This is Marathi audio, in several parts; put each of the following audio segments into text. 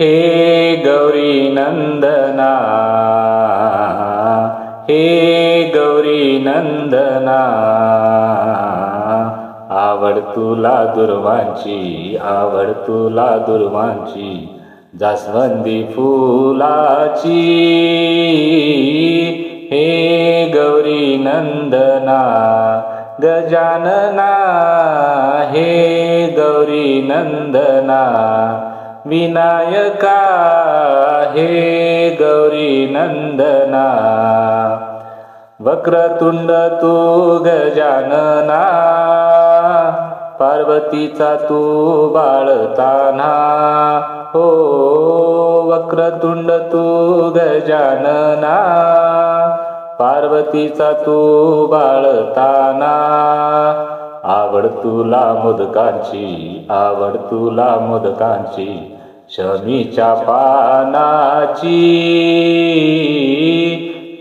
हे गौरी नंदना हे गौरी नंदना आवड तुला दुर्वांची आवड तुला दुर्वांची जास्वंदी फुलाची. हे गौरी नंदना गजानना हे गौरी नंदना विनायका हे गौरी नंदना वक्रतुंड तू गजानना पार्वतीचा तू बाळताना. हो वक्रतुंड तू गजानना पार्वतीचा तू बाळताना. तुला मोदकांची आवड तुला मोदकांची शमीच्या पानाची.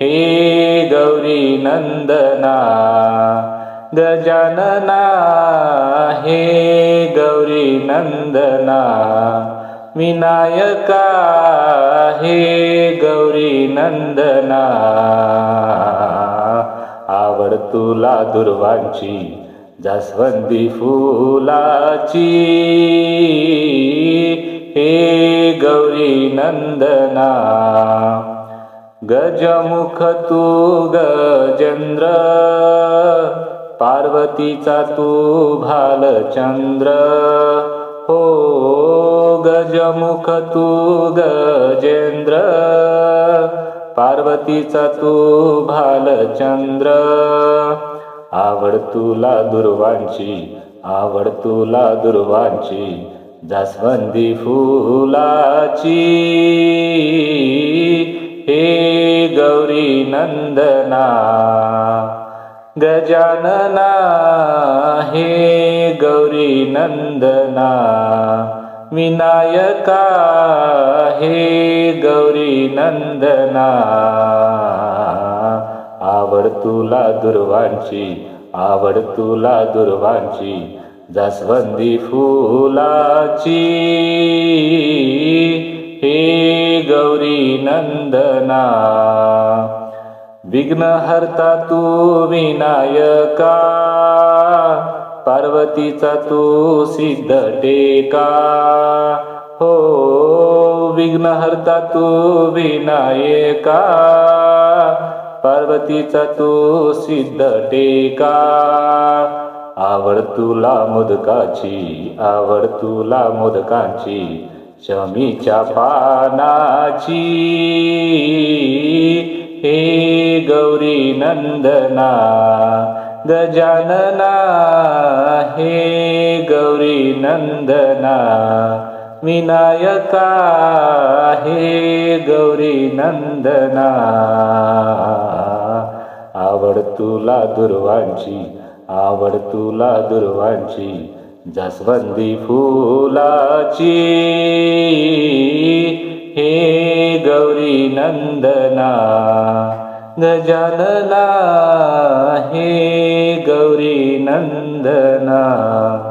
हे गौरी नंदना गजानना हे गौरी नंदना विनायका हे गौरी नंदना. आवड तुला दुर्वांची जास्वंदी फुलाची. हे गौरी नंदना गजमुख तू गजेंद्र पार्वतीचा तू भालचंद्र हो गजमुख तू गजेंद्र पार्वतीचा तू भालचंद्र आवड तुला दुर्वांची आवड तुला दुर्वांची जास्वंदी फुलाची. हे गौरी नंदना गजानना हे गौरी नंदना विनायका हे गौरी नंदना. आवड तुला दुर्वांची आवड तुला दुर्वांची जास्वंदी फुलाची. हे गौरी नंदना विघ्नहर्ता तू विनायका पार्वतीचा तू सिद्ध टेका. हो विघ्नहर्ता तू विनायका पार्वतीचा तू सिद्ध टेका. आवड तुला मोदकाची आवड तुला मोदकांची शमीच्या पानाची. हे गौरी नंदना गजानना हे गौरी नंदना. विनायका हे गौरी नंदना. आवड तुला दुर्वांची आवड तुला दुर्वांची जास्वंदी फुलाची. हे गौरी नंदना गजानना हे गौरी नंदना.